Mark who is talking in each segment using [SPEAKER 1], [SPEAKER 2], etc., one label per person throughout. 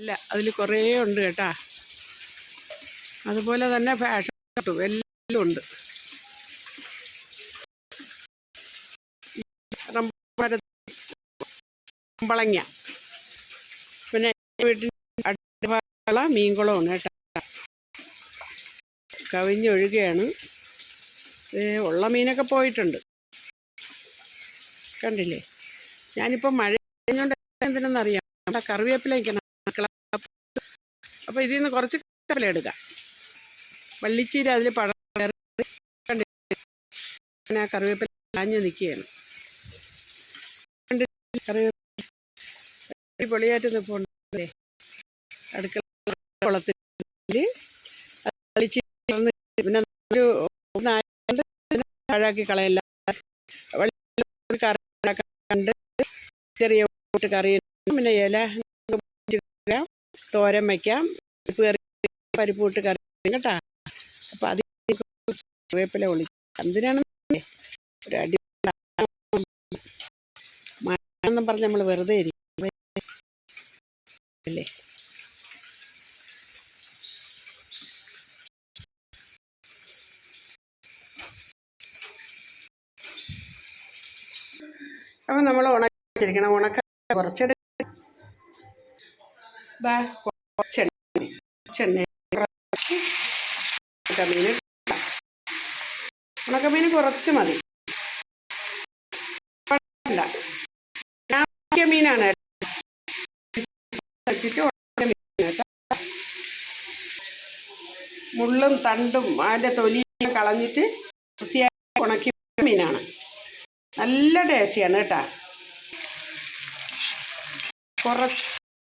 [SPEAKER 1] ഇല്ല അതിൽ കുറേ ഉണ്ട് കേട്ടാ. അതുപോലെ തന്നെ ഫാഷൻ എല്ലാം ഉണ്ട്. കുമ്പളങ്ങ പിന്നെ വീട്ടിൽ അടുത്ത മീൻകുളമാണ് കേട്ടോ. കവിഞ്ഞൊഴുകയാണ്. ഉള്ള മീനൊക്കെ പോയിട്ടുണ്ട്. കണ്ടില്ലേ? ഞാനിപ്പോൾ മഴ കഴിഞ്ഞുകൊണ്ട് എന്തിനെന്നറിയാം. നമ്മുടെ കറിവേപ്പില നിൽക്കണം അപ്പോൾ ഇതിൽ നിന്ന് കുറച്ച് കപ്പല എടുക്കാം. വള്ളിച്ചീര അതിൽ പഴം ആ കറിവേപ്പില കാഞ്ഞ് നിൽക്കുകയാണ്? കറിവേപ്പില പൊളിയായിട്ട് നിൽപ്പുണ്ടല്ലേ അടുക്കള കുളത്തിൽ പിന്നെ താഴാക്കി കളയല്ല. കറി കണ്ട് ചെറിയ കറി പിന്നെ ഇല തോരൻ വയ്ക്കാം പരിപ്പ് കറി പരിപ്പ് കറി കേട്ടാ. അപ്പോൾ അത് വേപ്പില ഒളിക്കാം എന്തിനാണ് ഒരു അടി മഴയെന്നും പറഞ്ഞ് നമ്മൾ വെറുതെ ഇരിക്കും അപ്പം നമ്മൾ ഉണക്കിച്ചിരിക്കണം ഉണക്ക കുറച്ചെടുക്ക ദാ കുറച്ചെണ്ണ. കുറച്ചെണ്ണ. കുറച്ച് ഉണക്കമീൻ കുറച്ച് മതി. മീനാണ്. വെച്ചിട്ട്. മുള്ളും തണ്ടും അതിന്റെ തൊലിയും കളഞ്ഞിട്ട് വൃത്തിയായി ഉണക്കിയ മീനാണ്. നല്ല ടേസ്റ്റിയാണ് കേട്ടോ.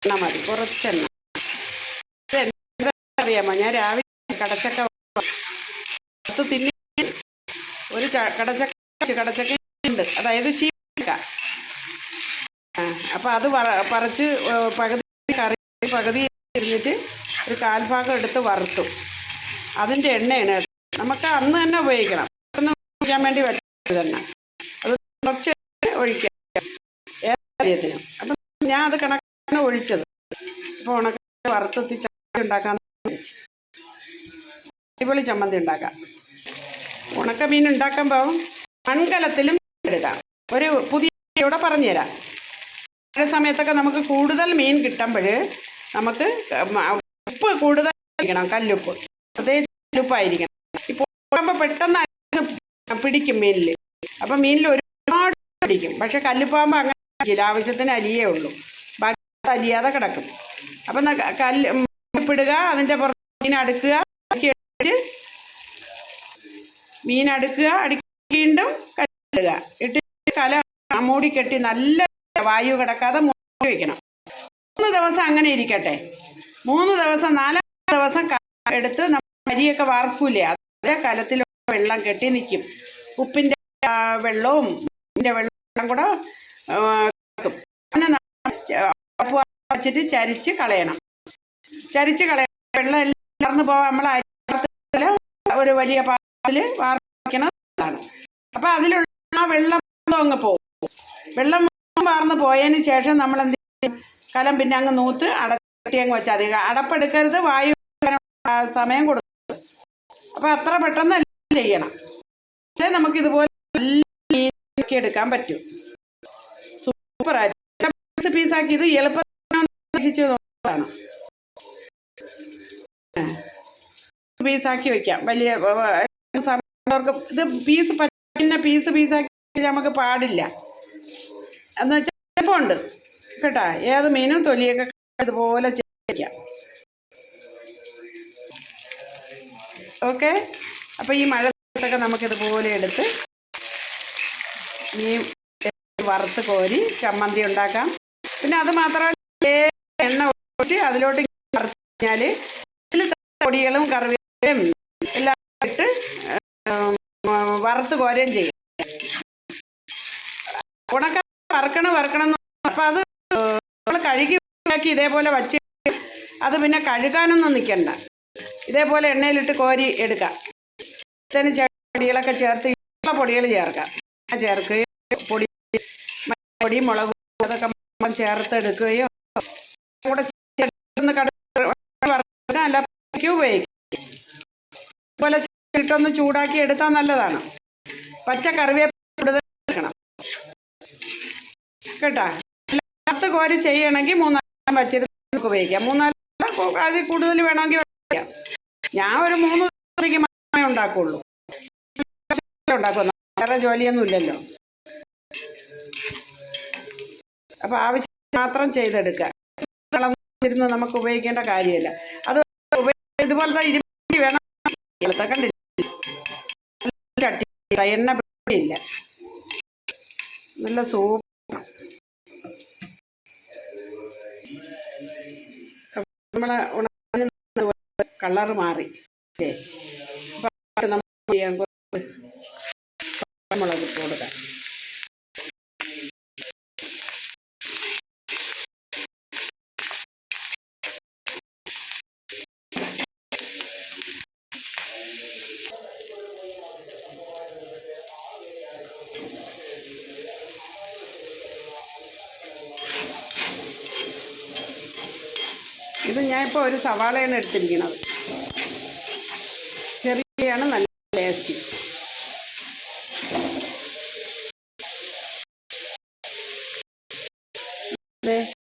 [SPEAKER 1] കുറച്ചെണ്ണ മതി. കുറച്ചെണ്ണ. അറിയാമോ ഞാൻ രാവിലെ കടച്ചക്ക പത്ത് തിന്നി ഒരു കടച്ചക്ക കടച്ചക്ക ഉണ്ട് അതായത് ശീക്ക ആ അപ്പം അത് പറിച്ച് പകുതി കറി പകുതി ഇരുന്നിട്ട് ഒരു കാൽഭാഗം എടുത്ത് വറുത്തു. അതിന്റെ എണ്ണയാണ് നമുക്ക് അന്ന് തന്നെ ഉപയോഗിക്കണം. ഒന്ന് ഉപയോഗിക്കാൻ വേണ്ടി തന്നെ അത് കുറച്ച് ഒഴിക്കാം. ഏത് അപ്പം ഞാൻ അത് കണക്കാണ് ഒഴിച്ചത്. അപ്പോൾ ഉണക്ക വറുത്തെത്തി ചമ്മന്തി ഉണ്ടാക്കാൻ വെച്ച് അടിപൊളി ചമ്മന്തി ഉണ്ടാക്കാം. ഉണക്ക മീൻ ഉണ്ടാക്കുമ്പോൾ മൺകലത്തിലും എടുക്കാം ഒരു പുതിയ ഇവിടെ പറഞ്ഞുതരാം. മഴ സമയത്തൊക്കെ നമുക്ക് കൂടുതൽ മീൻ കിട്ടുമ്പോൾ നമുക്ക് ഉപ്പ് കൂടുതൽ കല്ലുപ്പ്. പ്രത്യേകിച്ച് ഉപ്പായിരിക്കണം ഇപ്പോൾ പെട്ടെന്ന് പിടിക്കും മീനിൽ അപ്പം മീനിൽ ഒരുപാട് പിടിക്കും പക്ഷെ കല്ലുപ്പാകുമ്പോൾ അങ്ങനെ ആവശ്യത്തിന് അലിയേ ഉള്ളൂ. അലിയാതെ കിടക്കും. അപ്പം കല്ല് അതിന്റെ അതിന്റെ പുറത്ത് മീൻ അടുക്കുക അടുക്കി മീൻ അടുക്കുക അടുക്കി വീണ്ടും കല്ലിടുക. ഇട്ടിട്ട് കല മൂടി കെട്ടി നല്ല വായു കിടക്കാതെ മൂടി വയ്ക്കണം മൂന്ന് ദിവസം അങ്ങനെ ഇരിക്കട്ടെ. മൂന്ന് ദിവസം നാലാം ദിവസം എടുത്ത് നമ്മൾ അരിയൊക്കെ വാർക്കൂലേ? അതേ കലത്തിൽ വെള്ളം കെട്ടി നിൽക്കും ഉപ്പിന്റെ വെള്ളവും വെള്ളം കൂടെ ആ, വെക്കും. പിന്നെ നമ്മൾ ച- ഉപ്പ് വെച്ചിട്ട് ചരിച്ച് കളയണം. ചരിച്ച് കളയണം. വെള്ളം എല്ലാം കലർന്ന് പോകാൻ നമ്മൾ അരിത്തിൽ ഒരു വലിയ പാത്രത്തിൽ വാർക്കുന്നതാണ് അപ്പം അതിലുള്ള ആ വെള്ളം അങ്ങ് പോകും വെള്ളം വാർന്ന് പോയതിന് ശേഷം നമ്മൾ എന്ത് ചെയ്യും? കലം പിന്നെ അങ്ങ് നൂത്ത് അടത്തി അങ്ങ് വെച്ചാൽ മതി. അടപ്പെടുക്കരുത് വായു സമയം കൊടുക്കും അപ്പം അത്ര പെട്ടെന്ന് എല്ലാം ചെയ്യണം. അല്ലേ നമുക്ക് ഇതുപോലെ എടുക്കാൻ പറ്റും. സൂപ്പറായിട്ട് പീസാക്കി ഇത് എളുപ്പത്തിൽ നോക്കുകയാണ് പീസാക്കി വെക്കാം. വലിയ ഇത് പീസ് പറ്റുന്ന പീസ് പീസാക്കി നമുക്ക് പാടില്ല. എന്ന് വെച്ചാൽ എളുപ്പമുണ്ട് കേട്ടാ? ഏത് മീനും തൊലിയൊക്കെ ഇതുപോലെ ചെയ്യാം ഓക്കെ അപ്പോൾ ഈ മഴ സമയത്തൊക്കെ നമുക്കിതുപോലെ എടുത്ത് മീൻ വറുത്ത് കോരി ചമ്മന്തി ഉണ്ടാക്കാം. പിന്നെ അത് മാത്രമല്ല എണ്ണ ഒഴിച്ച് അതിലോട്ട് കഴിഞ്ഞാൽ ഇതിൽ പൊടികളും കറിവേപ്പിലയും എല്ലാം ഇട്ട് വറുത്ത് കോരുകയും ചെയ്യും. ഉണക്ക വറുക്കണം വറുക്കണം അപ്പം അത് നമ്മൾ കഴുകി ഉണ്ടാക്കി ഇതേപോലെ വച്ച് അത് പിന്നെ കഴുകാനൊന്നും നിൽക്കണ്ട ഇതേപോലെ എണ്ണയിലിട്ട് കോരി എടുക്കാം. ഇതിന് പൊടികളൊക്കെ ചേർത്ത് ഇഷ്ട പൊടികൾ ചേർക്കാം. ചേർക്കുകയും പൊടി പൊടി മുളക് അതൊക്കെ ചേർത്തെടുക്കുകയോ കൂടെ ചേർന്ന് ഉപയോഗിക്കാം. അതുപോലെ ഇട്ടൊന്ന് ചൂടാക്കി എടുത്താൽ നല്ലതാണ്. പച്ച കറിവേപ്പില കൂടുതൽ എടുക്കണം കേട്ടാ? പത്ത് കോരി ചെയ്യണമെങ്കിൽ മൂന്നാൽ പച്ചരി ഉപയോഗിക്കാം. മൂന്നാൽ അതിൽ കൂടുതൽ വേണമെങ്കിൽ ഉപയോഗിക്കാം. ഞാൻ ഒരു മൂന്ന് ദിവസത്തേക്ക് മാത്രമേ ഉണ്ടാക്കുള്ളൂ. ഉണ്ടാക്കുന്നു വേറെ ജോലിയൊന്നും ഇല്ലല്ലോ. അപ്പോൾ ആവശ്യം മാത്രം ചെയ്തെടുക്കുക. ഇരുന്ന് നമുക്ക് ഉപയോഗിക്കേണ്ട കാര്യമില്ല. അത് ഇതുപോലത്തെ ഇരുപത്തി വേണം. കണ്ടില്ല? എണ്ണ പിടിയില്ല. നല്ല സൂപ്പ് നമ്മളെ കളറ് മാറി. അല്ലേ? അപ്പം നമ്മൾ ചെയ്യാൻ കുറച്ച് മുളക് കൊടുക്കാം. ഇത് ഞാൻ ഇപ്പോൾ ഒരു സവാളയാണ് എടുത്തിരിക്കുന്നത്. ചെറിയാണ് നല്ല ടേസ്റ്റ്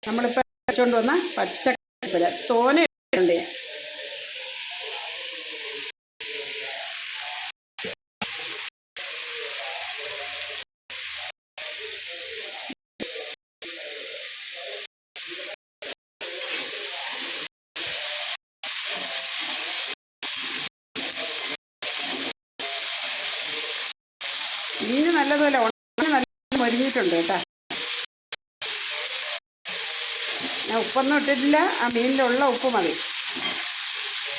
[SPEAKER 1] നമ്മളിപ്പോൾ വെച്ചുകൊണ്ട് വന്ന പച്ചക്കറിപ്പില തോന മീന് നല്ലതുപോലെ ഉണങ്ങി നല്ല മരിഞ്ഞിട്ടുണ്ട് കേട്ടോ. ഞാൻ ഉപ്പൊന്നും ഇട്ടിട്ടില്ല. ആ മീനിലുള്ള ഉപ്പ് മതി.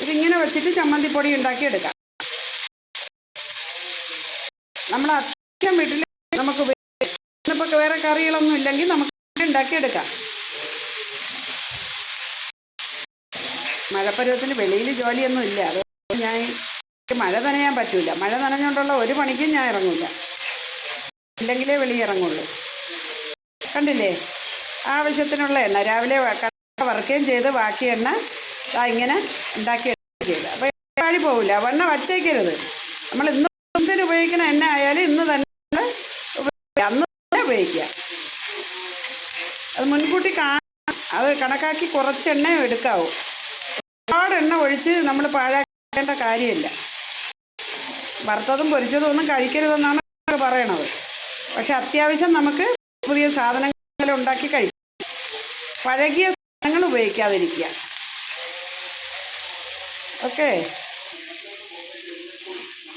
[SPEAKER 1] ഇതിങ്ങനെ വെച്ചിട്ട് ചമ്മന്തിപ്പൊടി ഉണ്ടാക്കിയെടുക്കാം. നമ്മൾ അത്യാവശ്യം വീട്ടിൽ നമുക്ക് ഇപ്പോൾ വേറെ കറികളൊന്നും ഇല്ലെങ്കിൽ നമുക്ക് ഉണ്ടാക്കിയെടുക്കാം. മഴപ്പരുവത്തിന് വെളിയിൽ ജോലിയൊന്നും ഇല്ല. അതുകൊണ്ട് ഞാൻ മഴ നനയാൻ പറ്റില്ല മഴ നനഞ്ഞുകൊണ്ടുള്ള ഒരു പണിക്കും ഞാൻ ഇറങ്ങില്ല ഇല്ലെങ്കിലേ വെളിയിറങ്ങുള്ളൂ. കണ്ടില്ലേ? ആവശ്യത്തിനുള്ള എണ്ണ. രാവിലെ വറുക്കുകയും ചെയ്ത് ബാക്കി എണ്ണ ആ ഇങ്ങനെ ഉണ്ടാക്കി ചെയ്ത്. അപ്പോൾ പാഴി പോകില്ല വെണ്ണ വച്ചേക്കരുത് നമ്മൾ ഇന്ന് എന്തിന് ഉപയോഗിക്കുന്ന എണ്ണ ആയാലും ഇന്ന് തന്നെ. അന്ന് തന്നെ ഉപയോഗിക്കുക അത് മുൻകൂട്ടി കാ അത് കണക്കാക്കി കുറച്ച് എണ്ണ എടുക്കാവൂ. ഒരുപാട് എണ്ണ ഒഴിച്ച് നമ്മൾ പാഴാക്കേണ്ട കാര്യമില്ല. വറുത്തതും പൊരിച്ചതും ഒന്നും കഴിക്കരുതെന്നാണ് പറയണത്. പക്ഷെ അത്യാവശ്യം നമുക്ക് പുതിയ സാധനങ്ങൾ ഉണ്ടാക്കി കഴിക്കാം. പഴകിയ സാധനങ്ങൾ ഉപയോഗിക്കാതിരിക്കുക. ഓക്കെ?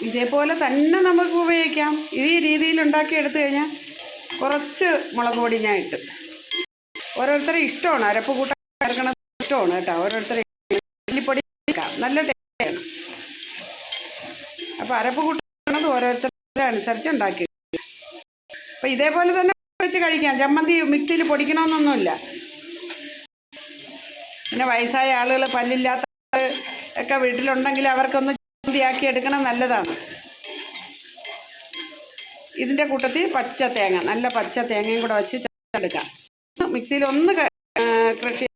[SPEAKER 1] ഇതേപോലെ തന്നെ നമുക്ക് ഉപയോഗിക്കാം. ഈ രീതിയിൽ ഉണ്ടാക്കി എടുത്തു കഴിഞ്ഞാൽ കുറച്ച് മുളക് പൊടി ഞാൻ ഇട്ട്. ഓരോരുത്തരെ ഇഷ്ടമാണ്. അരപ്പ് കൂട്ടാൻ ചേർക്കണത് ഇഷ്ടമാണ് കേട്ടോ. ഓരോരുത്തരെ മല്ലിപ്പൊടി നല്ല ടേസ്റ്റാണ് അപ്പോൾ അരപ്പ് കൂട്ടുന്നത് ഓരോരുത്തരുടെ അനുസരിച്ച് ഉണ്ടാക്കി അപ്പം ഇതേപോലെ തന്നെ വെച്ച് കഴിക്കാം. ചമ്മന്തി മിക്സിയിൽ പൊടിക്കണമെന്നൊന്നുമില്ല. പിന്നെ വയസ്സായ ആളുകൾ പല്ലില്ലാത്ത ഒക്കെ വീട്ടിലുണ്ടെങ്കിൽ അവർക്കൊന്ന് ചമ്മന്തിയാക്കി എടുക്കണം നല്ലതാണ്. ഇതിന്റെ കൂട്ടത്തിൽ പച്ച തേങ്ങ നല്ല പച്ച തേങ്ങയും കൂടെ വെച്ച് എടുക്കാം മിക്സിയിൽ ഒന്ന് കൃഷി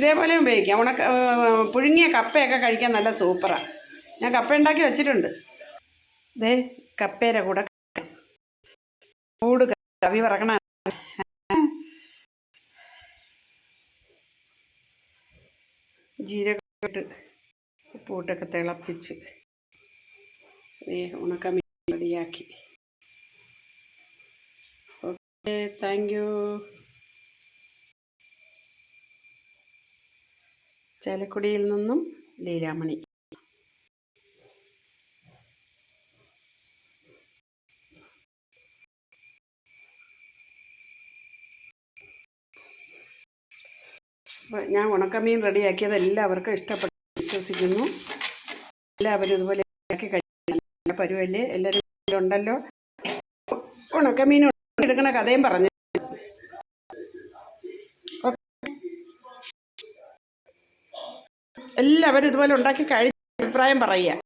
[SPEAKER 1] ഇതേപോലെ ഉപയോഗിക്കാം. ഉണക്ക പുഴുങ്ങിയ കപ്പയൊക്കെ കഴിക്കാൻ നല്ല സൂപ്പറാണ് ഞാൻ കപ്പ ഉണ്ടാക്കി വെച്ചിട്ടുണ്ട്. ദേ കപ്പേരെ കൂടെ ചൂട് കവി പറക്കണ ജീരകം ഇട്ട് ഉപ്പൂട്ടൊക്കെ തിളപ്പിച്ച് ദേ ഉണക്കമീൻ റെഡിയാക്കി. Okay thank you. ചാലക്കുടിയിൽ നിന്നും ലീലാമണി. ഞാൻ ഉണക്കമീൻ റെഡിയാക്കിയത് എല്ലാവർക്കും ഇഷ്ടപ്പെട്ടു വിശ്വസിക്കുന്നു. എല്ലാവരും ഇതുപോലെ ആക്കി കഴിക്കുന്ന എല്ലാവരും ഉണ്ടല്ലോ. ഉണക്കമീൻ എടുക്കണ കഥയും പറഞ്ഞു എല്ലാവരും ഇതുപോലെ ഉണ്ടാക്കി കഴിഞ്ഞ അഭിപ്രായം പറയുക.